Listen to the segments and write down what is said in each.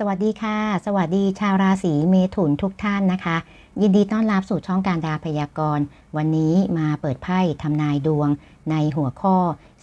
สวัสดีค่ะ สวัสดีชาวราศีเมถุนทุกท่านนะคะ ยินดีต้อนรับสู่ช่องการดาพยากรณ์ วันนี้มาเปิดไพ่ทำนายดวง ในหัวข้อ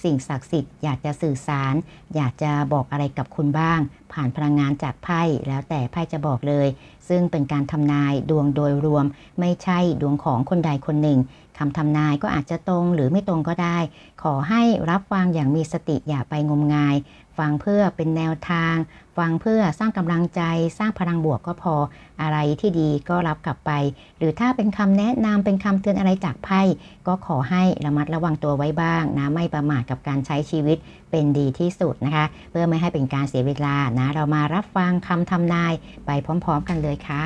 สิ่งศักดิ์สิทธิ์อยากจะสื่อสาร อยากจะบอกอะไรกับคุณบ้าง ผ่านพลังงานจากไพ่แล้วแต่ไพ่จะบอกเลย ซึ่งเป็นการทำนายดวงโดยรวม ไม่ใช่ดวงของคนใดคนหนึ่งคำทำนายก็อาจจะตรงหรือไม่ตรงก็ได้ ขอให้รับฟังอย่างมีสติอย่าไปงมงาย ฟังเพื่อเป็นแนวทาง ฟังเพื่อสร้างกำลังใจ สร้างพลังบวกก็พออะไรที่ดีก็รับกลับไป หรือถ้าเป็นคำแนะนำเป็นคำเตือนอะไรจากไพ่ก็ขอให้ระมัดระวังตัวไว้บ้างนะไม่ประมาทกับการใช้ชีวิตเป็นดีที่สุดนะคะ เพื่อไม่ให้เป็นการเสียเวลานะเรามารับฟังคำทำนายไปพร้อม ๆ กันเลยค่ะ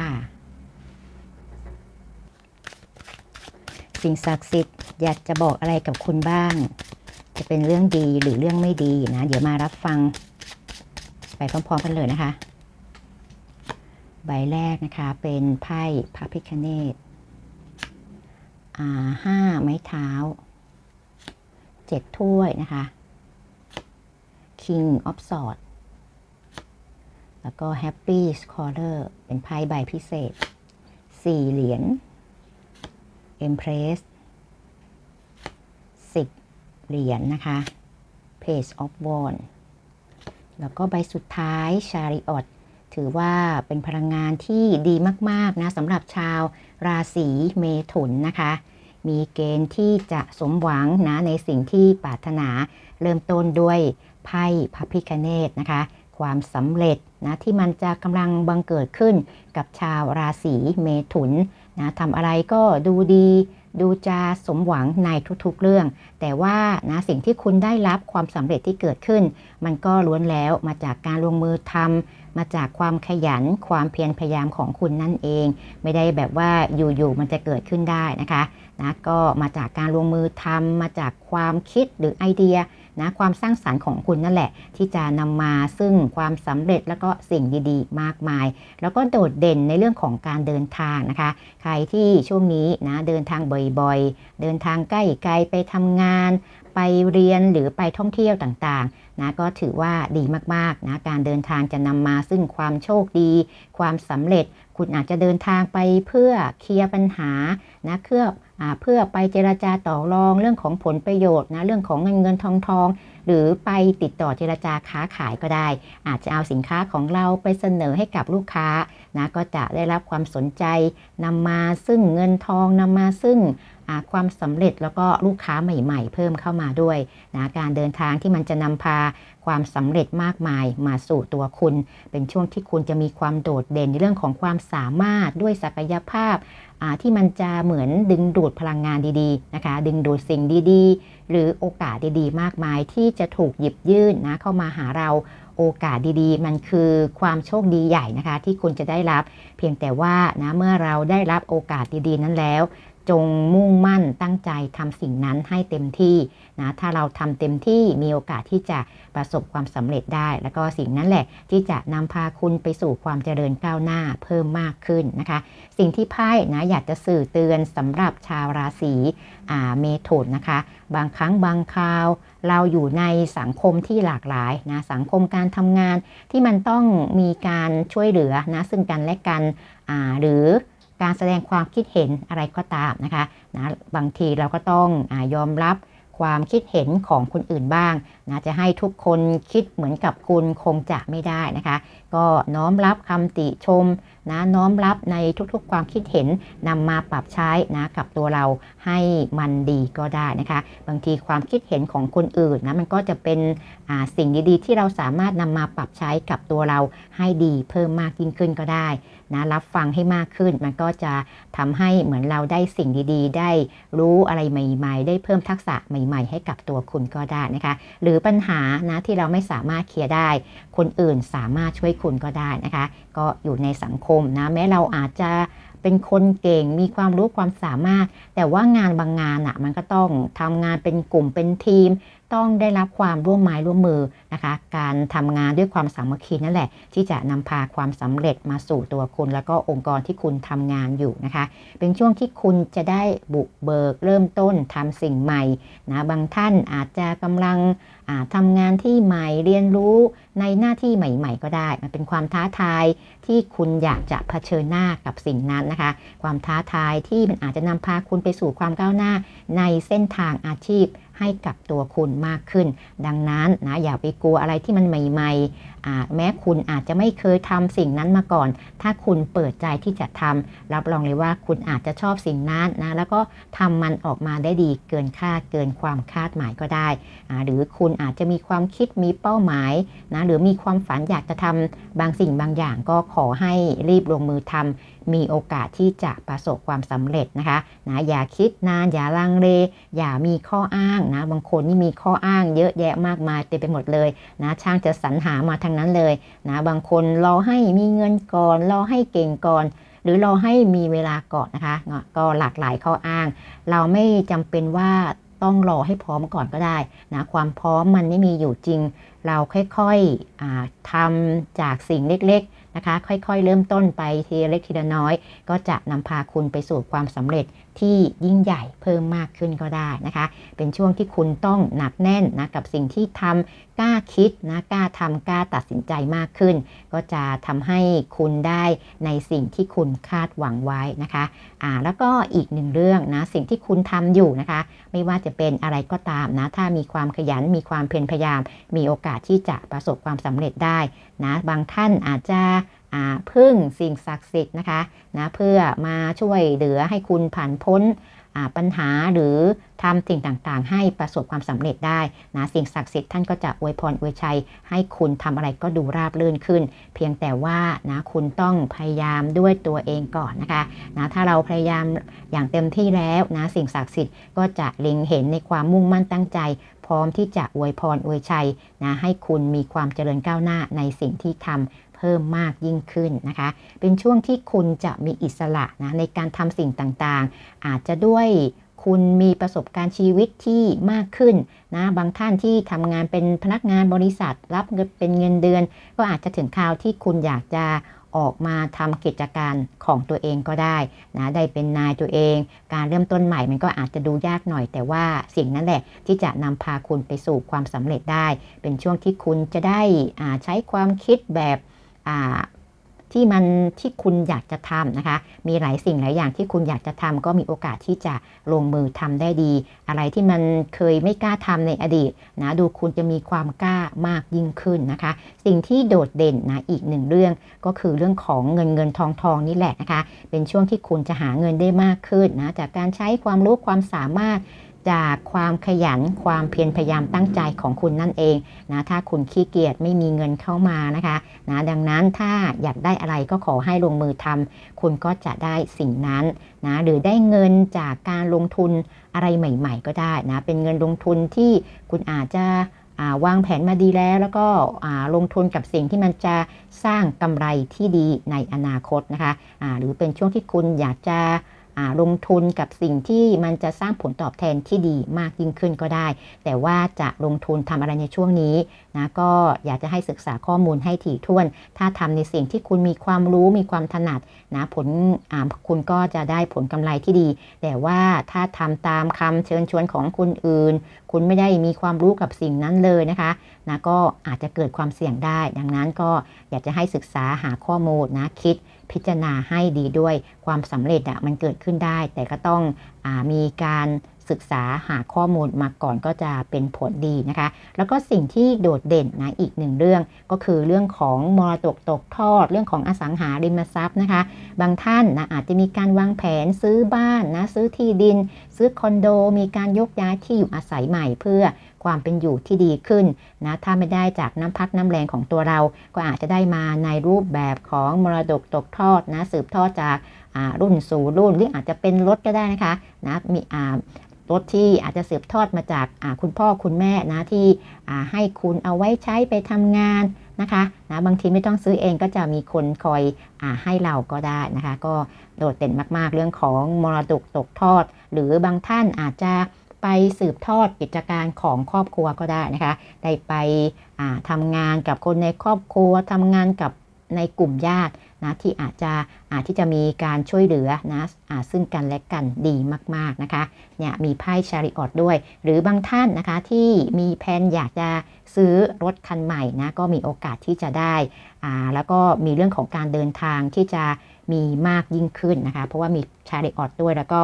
สิ่งศักดิ์สิทธิ์อยากจะบอกอะไรกับคุณบ้าง จะเป็นเรื่องดีหรือเรื่องไม่ดีนะ เดี๋ยวมารับฟัง ไปพร้อมๆกันเลยนะคะ ใบแรกนะคะเป็นไพ่พระพิคเนตห้าไม้เท้าเจ็ดถ้วยนะคะ King of Swords แล้วก็ Happy Scholar เป็นไพ่ใบพิเศษสี่เหรียญ Empress เหรียญนะคะ Page of w a n d แล้วก็ใบสุดท้าย Chariot ถือว่าเป็นพลังงานที่ดีมาก ๆ นะสำหรับชาวราศีเมถุนนะคะ มีเกณฑ์ที่จะสมหวังนะในสิ่งที่ปรารถนาเริ่มต้นด้วยไพ่พระพิคเนตนะคะ ความสำเร็จนะที่มันจะกำลังบังเกิดขึ้นกับชาวราศีเมถุนนะทำอะไรก็ดูดี ดูจะสมหวังในทุกๆเรื่อง แต่ว่านะสิ่งที่คุณได้รับความสำเร็จที่เกิดขึ้น มันก็ล้วนแล้วมาจากการลงมือทำมาจากความขยันความเพียรพยายามของคุณนั่นเอง ไม่ได้แบบว่าอยู่ๆมันจะเกิดขึ้นได้นะคะนะก็มาจากการลงมือทำมาจากความคิดหรือไอเดีย นะความสร้างสารรค์ของคุณนั่นแหละ ที่จะนำมาซึ่งความสำเร็จแล้วก็สิ่งดีๆ มากมาย แล้วก็โดดเด่นในเรื่องของการเดินทางนะคะ ใครที่ช่วงนี้นะเดินทางบ่อยๆ เดินทางใกล้ไกลไปทำงาน ไปเรียนหรือไปท่องเที่ยวต่างๆนะก็ถือว่าดีมากๆนะการเดินทางจะนำมาซึ่งความโชคดี ความสำเร็จ คุณอาจจะเดินทางไปเพื่อเคลียร์ปัญหานะเพื่อ เพื่อไปเจราจาต่อรองเรื่องของผลประโยชน์นะเรื่องของเงินเงินทองทอง หรือไปติดต่อเจราจาค้าขายก็ได้ อาจจะเอาสินค้าของเราไปเสนอให้กับลูกค้านะก็จะได้รับความสนใจนำมาซึ่งเงินทองนำมาซึ่ง ความสำเร็จแล้วก็ลูกค้าใหม่ๆ เพิ่มเข้ามาด้วยนะการเดินทางที่มันจะนำพาความสำเร็จมากมายมาสู่ตัวคุณ เป็นช่วงที่คุณจะมีความโดดเด่นในเรื่องของความสามารถด้วยศักยภาพที่มันจะเหมือนดึงดูดพลังงานดีๆนะคะ ดึงดูดสิ่งดีๆ หรือโอกาสดีๆ มากมายที่จะถูกหยิบยื่นนะเข้ามาหาเราโอกาสดีๆ มันคือความโชคดีใหญ่นะคะ ที่คุณจะได้รับ เพียงแต่ว่านะเมื่อเราได้รับโอกาสดีๆ นั้นแล้ว จงมุ่งมั่นตั้งใจทำสิ่งนั้นให้เต็มที่นะถ้าเราทำเต็มที่มีโอกาสที่จะประสบความสำเร็จได้ แล้วก็สิ่งนั้นแหละที่จะนำพาคุณไปสู่ความเจริญก้าวหน้าเพิ่มมากขึ้นนะคะ สิ่งที่ไพ่นะอยากจะสื่อเตือนสำหรับชาวราศีเมถุนนะคะ บางครั้งบางคราว เราอยู่ในสังคมที่หลากหลายนะสังคมการทำงานที่มันต้องมีการช่วยเหลือนะซึ่งกันและกันหรือ การแสดงความคิดเห็นอะไรก็ตามนะคะนะบางทีเราก็ต้องอยอมรับความคิดเห็นของคนอื่นบ้างนะจะให้ทุกคนคิดเหมือนกับคุณคงจะไม่ได้นะคะ ก็น้อมรับคำติชมนะน้อมรับในทุกๆความคิดเห็นนำมาปรับใช้นะกับตัวเราให้มันดีก็ได้นะคะ บางทีความคิดเห็นของคนอื่นนะมันก็จะเป็นสิ่งดีๆ ที่เราสามารถนำมาปรับใช้กับตัวเราให้ดีเพิ่มมากยิ่งขึ้นก็ได้ นะรับฟังให้มากขึ้น มันก็จะทำให้เหมือนเราได้สิ่งดีๆ ได้รู้อะไรใหม่ ๆ ได้เพิ่มทักษะใหม่ ๆ ให้กับตัวคุณก็ได้นะคะ หรือปัญหานะที่เราไม่สามารถเคลียร์ได้ คนอื่นสามารถช่วยคุณก็ได้นะคะ ก็อยู่ในสังคมนะแม้เราอาจจะเป็นคนเก่งมีความรู้ความสามารถ แต่ว่างานบางงานอะ่ะมันก็ต้องทำงานเป็นกลุ่มเป็นทีม ต้องได้รับความร่วมไม้ร่วมมือนะคะ การทำงานด้วยความสามัคคีนั่นแหละ ที่จะนำพาความสำเร็จมาสู่ตัวคุณ แล้วก็องค์กรที่คุณทำงานอยู่นะคะ เป็นช่วงที่คุณจะได้บุกเบิกเริ่มต้นทำสิ่งใหม่นะบางท่านอาจจะกำลังทำงานที่ใหม่เรียนรู้ในหน้าที่ใหม่ ๆ ก็ได้ มันเป็นความท้าทายที่คุณอยากจะเผชิญหน้ากับสิ่งนั้นนะคะ ความท้าทายที่มันอาจจะนำพาคุณไปสู่ความก้าวหน้าในเส้นทางอาชีพ ให้กับตัวคุณมากขึ้น ดังนั้นนะอย่าไปกลัวอะไรที่มันใหม่ๆ แม้คุณอาจจะไม่เคยทำสิ่งนั้นมาก่อน ถ้าคุณเปิดใจที่จะทำรับรองเลยว่าคุณอาจจะชอบสิ่งนั้นนะแล้วก็ทำมันออกมาได้ดีเกินคาดเกินความคาดหมายก็ได้ หรือคุณอาจจะมีความคิดมีเป้าหมายนะหรือมีความฝันอยากจะทำบางสิ่งบางอย่างก็ขอให้รีบลงมือทำมีโอกาสที่จะประสบความสำเร็จนะคะนะอย่าคิดนานอย่าลังเล อย่ามีข้ออ้างนะ บางคนนี่มีข้ออ้างเยอะแยะมากมายเต็มไปหมดเลยนะช่างจะสรรหามาทางนั้นเลยนะบางคนรอให้มีเงินก่อนรอให้เก่งก่อน หรือรอให้มีเวลาก่อนนะคะก็หลากหลายข้ออ้าง เราไม่จำเป็นว่าต้องรอให้พร้อมก่อนก็ได้นะความพร้อมมันไม่มีอยู่จริง เราค่อยๆทำจากสิ่งเล็กๆ นะคะ ค่อยๆ เริ่มต้นไปทีเล็กทีละน้อย ก็จะนำพาคุณไปสู่ความสำเร็จที่ยิ่งใหญ่เพิ่มมากขึ้นก็ได้นะคะ เป็นช่วงที่คุณต้องหนักแน่นนะกับสิ่งที่ทำกล้าคิดนะกล้าทำกล้าตัดสินใจมากขึ้น ก็จะทำให้คุณได้ในสิ่งที่คุณคาดหวังไว้นะคะอ่าแล้วก็อีกหนึ่งเรื่องนะสิ่งที่คุณทำอยู่นะคะ ไม่ว่าจะเป็นอะไรก็ตามนะถ้ามีความขยันมีความเพียรพยายาม มีโอกาสที่จะประสบความสำเร็จได้นะบางท่านอาจจะ พึ่งสิ่งศักดิ์สิทธิ์นะคะนะเพื่อมาช่วยเหลือให้คุณผ่านพ้นปัญหาหรือทำสิ่งต่างๆ ให้ประสบความสำเร็จได้นะสิ่งศักดิ์สิทธิ์ท่านก็จะอวยพรอวยชัย ให้คุณทำอะไรก็ดูราบรื่นขึ้น เพียงแต่ว่านะคุณต้องพยายามด้วยตัวเองก่อนนะคะนะถ้าเราพยายามอย่างเต็มที่แล้วนะสิ่งศักดิ์สิทธิ์ก็จะเล็งเห็นในความมุ่งมั่นตั้งใจ พร้อมที่จะอวยพรอวยชัยนะให้คุณมีความเจริญก้าวหน้าในสิ่งที่ทำ เพิ่มมากยิ่งขึ้นนะคะ เป็นช่วงที่คุณจะมีอิสระนะในการทำสิ่งต่างๆ อาจจะด้วยคุณมีประสบการณ์ชีวิตที่มากขึ้นนะบางท่านที่ทำงานเป็นพนักงานบริษัท รับเงินเป็นเงินเดือน ก็อาจจะถึงคราวที่คุณอยากจะออกมาทำกิจการของตัวเองก็ได้นะได้เป็นนายตัวเอง การเริ่มต้นใหม่มันก็อาจจะดูยากหน่อย แต่ว่าสิ่งนั้นแหละที่จะนำพาคุณไปสู่ความสำเร็จได้ เป็นช่วงที่คุณจะได้ใช้ความคิดแบบ ที่มันที่คุณอยากจะทำนะคะ มีหลายสิ่งหลายอย่างที่คุณอยากจะทำก็มีโอกาสที่จะลงมือทำได้ดี อะไรที่มันเคยไม่กล้าทำในอดีตนะดูคุณจะมีความกล้ามากยิ่งขึ้นนะคะ สิ่งที่โดดเด่นนะอีกหนึ่งเรื่องก็คือเรื่องของเงินเงินทองทองนี่แหละนะคะ เป็นช่วงที่คุณจะหาเงินได้มากขึ้นนะจากการใช้ความรู้ความสามารถ จากความขยันความเพียรพยายามตั้งใจของคุณนั่นเองนะถ้าคุณขี้เกียจไม่มีเงินเข้ามานะคะนะดังนั้นถ้าอยากได้อะไรก็ขอให้ลงมือทำคุณก็จะได้สิ่งนั้นนะหรือได้เงินจากการลงทุนอะไรใหม่ ๆ ก็ได้นะเป็นเงินลงทุนที่คุณอาจจะวางแผนมาดีแล้ว แล้วก็ลงทุนกับสิ่งที่มันจะสร้างกำไรที่ดีในอนาคตนะคะะหรือเป็นช่วงที่คุณอยากจะ ลงทุนกับสิ่งที่มันจะสร้างผลตอบแทนที่ดีมากยิ่งขึ้นก็ได้ แต่ว่าจะลงทุนทำอะไรในช่วงนี้นะก็อยากจะให้ศึกษาข้อมูลให้ถี่ถ้วน ถ้าทำในสิ่งที่คุณมีความรู้มีความถนัดนะผลคุณก็จะได้ผลกำไรที่ดี แต่ว่าถ้าทำตามคำเชิญชวนของคนอื่น คุณไม่ได้มีความรู้กับสิ่งนั้นเลยนะคะนะก็อาจจะเกิดความเสี่ยงได้ ดังนั้นก็อยากจะให้ศึกษาหาข้อมูลนะคิด พิจารณาให้ดีด้วยความสำเร็จอะมันเกิดขึ้นได้ แต่ก็ต้องอมีการศึกษาหาข้อมูลมาก่อนก็จะเป็นผลดีนะคะ แล้วก็สิ่งที่โดดเด่นนะอีกหนึ่งเรื่องก็คือเรื่องของมรดกตกทอด เรื่องของอสังหาริมทรัพย์นะคะ บางท่านนะอาจจะมีการวางแผนซื้อบ้านนะซื้อที่ดิน ซื้อคอนโด มีการยกย้ายที่อยู่อาศัยใหม่เพื่อ ความเป็นอยู่ที่ดีขึ้นนะถ้าไม่ได้จากน้ำพักน้ำแรงของตัวเรา ก็อาจจะได้มาในรูปแบบของมรดกตกทอดนะสืบทอดจากรุ่นสู่รุ่นหรืออาจจะเป็นรถก็ได้นะคะนะมีรถที่อาจจะสืบทอดมาจากคุณพ่อคุณแม่นะที่ให้คุณเอาไว้ใช้ไปทำงานนะคะนะบางทีไม่ต้องซื้อเองก็จะมีคนคอยอให้เราก็ได้นะคะ ก็โดดเด่นมากๆเรื่องของมรดกตกทอด หรือบางท่านอาจจะ ไปสืบทอดกิจการของครอบครัวก็ได้นะคะ ได้ไปทำงานกับคนในครอบครัวทำงานกับในกลุ่มญาตินะที่อาจจะอาจที่จะมีการช่วยเหลือนะอาซึ่งกันและกันดีมากๆนะคะเนี่ยมีไพ่ชาริออตด้วย หรือบางท่านนะคะที่มีแผนอยากจะซื้อรถคันใหม่นะก็มีโอกาสที่จะได้อ่าแล้วก็มีเรื่องของการเดินทางที่จะ มีมากยิ่งขึ้นนะคะ เพราะว่ามีชาริออตด้วยแล้วก็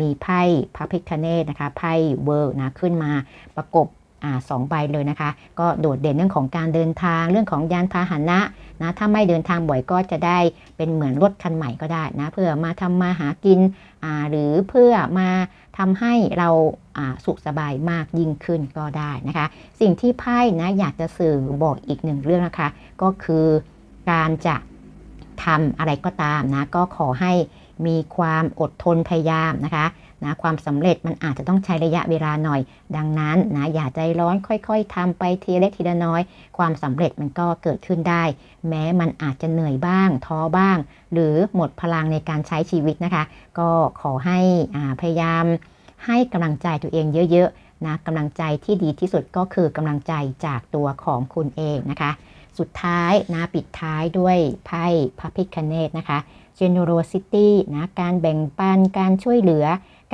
มีไพ่พระพิคเนตนะคะไพ่เวิร์นะขึ้นมาประกบอสองใบเลยนะคะ ก็โดดเด่นเรื่องของการเดินทางเรื่องของยานพาหนะนะถ้าไม่เดินทางบ่อยก็จะได้เป็นเหมือนรถคันใหม่ก็ได้นะเพื่อมาทำมาหากินหรือเพื่อมาทำให้เราสุขสบายมากยิ่งขึ้นก็ได้นะคะ สิ่งที่ไพ่นะอยากจะสื่อบอกอีกหนึ่งเรื่องนะคะ ก็คือการจะ ทำอะไรก็ตามนะก็ขอให้มีความอดทนพยายามนะคะนะความสำเร็จมันอาจจะต้องใช้ระยะเวลาหน่อย ดังนั้นนะอย่าใจร้อนค่อย ๆทำไปทีเล็กทีละน้อย ความสำเร็จมันก็เกิดขึ้นได้ แม้มันอาจจะเหนื่อยบ้าง ท้อบ้าง หรือหมดพลังในการใช้ชีวิตนะคะ ก็ขอให้พยายามให้กำลังใจตัวเองเยอะๆนะกำลังใจที่ดีที่สุดก็คือกำลังใจจากตัวของคุณเองนะคะ สุดท้ายนะปิดท้ายด้วยไพ่พระพิคเนตนะคะ generosity นะการแบ่งปันการช่วยเหลือ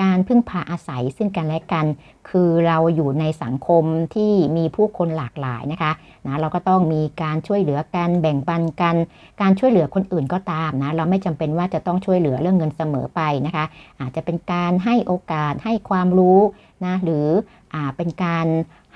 การพึ่งพาอาศัยซึ่งกันและกัน คือเราอยู่ในสังคมที่มีผู้คนหลากหลายนะคะนะเราก็ต้องมีการช่วยเหลือกันแบ่งปันกัน การช่วยเหลือคนอื่นก็ตามนะเราไม่จำเป็นว่าจะต้องช่วยเหลือเรื่องเงินเสมอไปนะคะ อาจจะเป็นการให้โอกาสให้ความรู้นะหรือ เป็นการ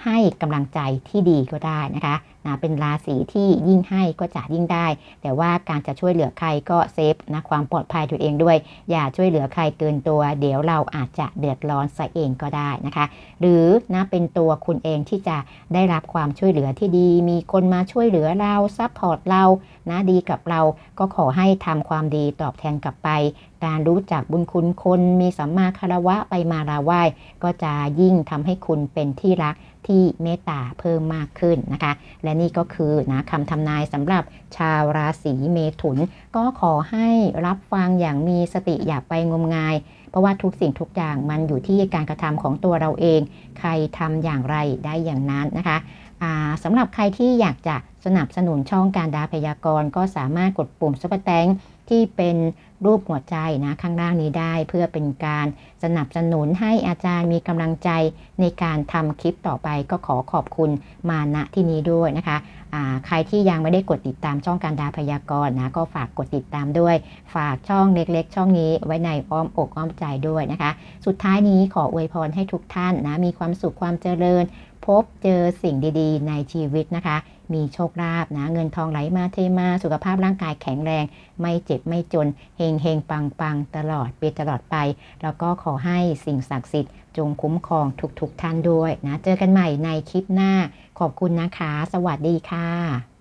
ให้กำลังใจที่ดีก็ได้นะคะนะเป็นราศีที่ยิ่งให้ก็จะยิ่งได้ แต่ว่าการจะช่วยเหลือใครก็เซฟนะความปลอดภัยตัวเองด้วย อย่าช่วยเหลือใครเกินตัว เดี๋ยวเราอาจจะเดือดร้อนซะเองก็ได้นะคะ หรือนะเป็นตัวคุณเองที่จะได้รับความช่วยเหลือที่ดี มีคนมาช่วยเหลือเราซัพพอร์ตเรานะดีกับเราก็ขอให้ทำความดีตอบแทนกลับไป การรู้จักบุญคุณคนมีสัมมาคารวะไปมาลาไหว้ก็จะยิ่งทำให้คุณเป็นที่รักที่เมตตาเพิ่มมากขึ้นนะคะ และนี่ก็คือนะคำทำนายสำหรับชาวราศีเมถุน ก็ขอให้รับฟังอย่างมีสติอย่าไปงมงาย เพราะว่าทุกสิ่งทุกอย่างมันอยู่ที่การกระทำของตัวเราเอง ใครทำอย่างไรได้อย่างนั้นนะคะสำหรับใครที่อยากจะสนับสนุนช่องการดาพยากรณ์ก็สามารถกดปุ่มซุปเปอร์แตงที่เป็น รูปหัวใจนะข้างล่างนี้ได้ เพื่อเป็นการสนับสนุนให้อาจารย์มีกำลังใจในการทำคลิปต่อไปก็ขอขอบคุณมาณที่นี้ด้วยนะคะใครที่ยังไม่ได้กดติดตามช่องการดาพยากรณ์นะก็ฝากกดติดตามด้วย ฝากช่องเล็กๆ ช่องนี้ไว้ในอ้อมอกอ้อมใจด้วยนะคะ สุดท้ายนี้ขออวยพรให้ทุกท่านนะมีความสุขความเจริญ พบเจอสิ่งดีๆ ในชีวิตนะคะ มีโชคลาภนะเงินทองไหลมาเทมาสุขภาพร่างกายแข็งแรง ไม่เจ็บไม่จนเฮงเฮงปังปังตลอดไปตลอดไป แล้วก็ขอให้สิ่งศักดิ์สิทธิ์จงคุ้มครองทุกๆทท่านด้วยนะ เจอกันใหม่ในคลิปหน้า ขอบคุณนะคะ สวัสดีค่ะ